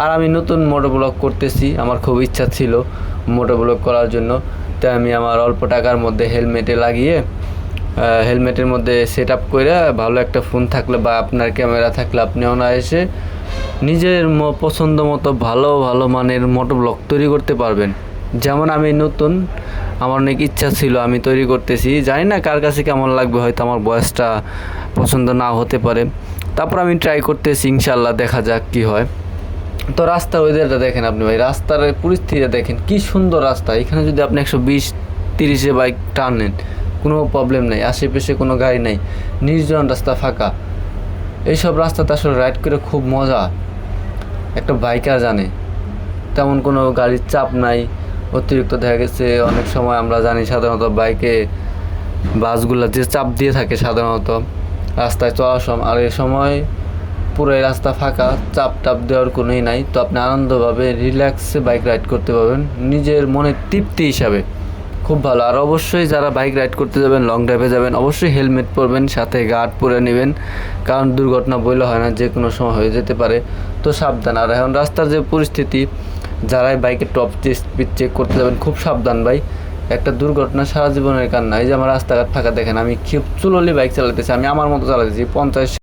আর আমি নতুন মোটো ব্লগ করতেছি, আমার খুব ইচ্ছা ছিল মোটো ব্লগ করার জন্য। তাই আমি আমার অল্প টাকার মধ্যে হেলমেটে লাগিয়ে হেলমেটের মধ্যে সেট আপ করে ভালো একটা ফোন থাকলে বা আপনার ক্যামেরা থাকলে আপনি না এসে নিজের পছন্দ মতো ভালো ভালো মানের মোটো ব্লগ তৈরি করতে পারবেন। যেমন আমি নতুন, আমার অনেক ইচ্ছা ছিল আমি তৈরি করতেছি। জানি না কার কাছে কেমন লাগবে, হয়তো আমার বয়সটা পছন্দ না হতে পারে। তারপর আমি ট্রাই করতেছি ইনশাল্লাহ দেখা যাক কি হয়। তো রাস্তার ওয়েদারটা দেখেন আপনি ভাই, রাস্তার পরিস্থিতিটা দেখেন, কি সুন্দর রাস্তা। এখানে যদি আপনি একশো বিশ, তিরিশে বাইক টানেন, কোনো প্রবলেম নেই, আশেপাশে কোনো গাড়ি নেই, নির্জন রাস্তা ফাঁকা। এইসব রাস্তাতে আসলে রাইড করে খুব মজা। একটা বাইকার জানে, তেমন কোনো গাড়ির চাপ নাই, অতিরিক্ত দেখা গেছে, অনেক সময় আমরা জানি সাধারণত বাইকে বাসগুলো যে চাপ দিয়ে থাকে সাধারণত, রাস্তায় চলার সময় আর এই সময় পুরো রাস্তা ফাঁকা, চাপ টাপ দেওয়ার কোনোই নাই। তো আপনি আনন্দভাবে রিল্যাক্সে বাইক রাইড করতে পারবেন, নিজের মনের তৃপ্তি হিসাবে। খুব ভালো। আর অবশ্যই যারা বাইক রাইড করতে যাবেন লং ড্রাইভে যাবেন, অবশ্যই হেলমেট পরবেন, সাথে গার্ড পরে নেবেন, কারণ দুর্ঘটনা বইলে হয় না, যে কোনো সময় হয়ে যেতে পারে। তো সাবধান। আর এখন রাস্তার যে পরিস্থিতি, যারাই বাইকের টপ স্পিড চেক করতে যাবেন, খুব সাবধান ভাই। একটা দুর্ঘটনা সারা জীবনের কান্না। এই যে আমার রাস্তাঘাট ফাঁকা, দেখেন আমি খুব চুললি বাইক চালাতেছি, আমি আমার মতো চালাতেছি, পঞ্চাশ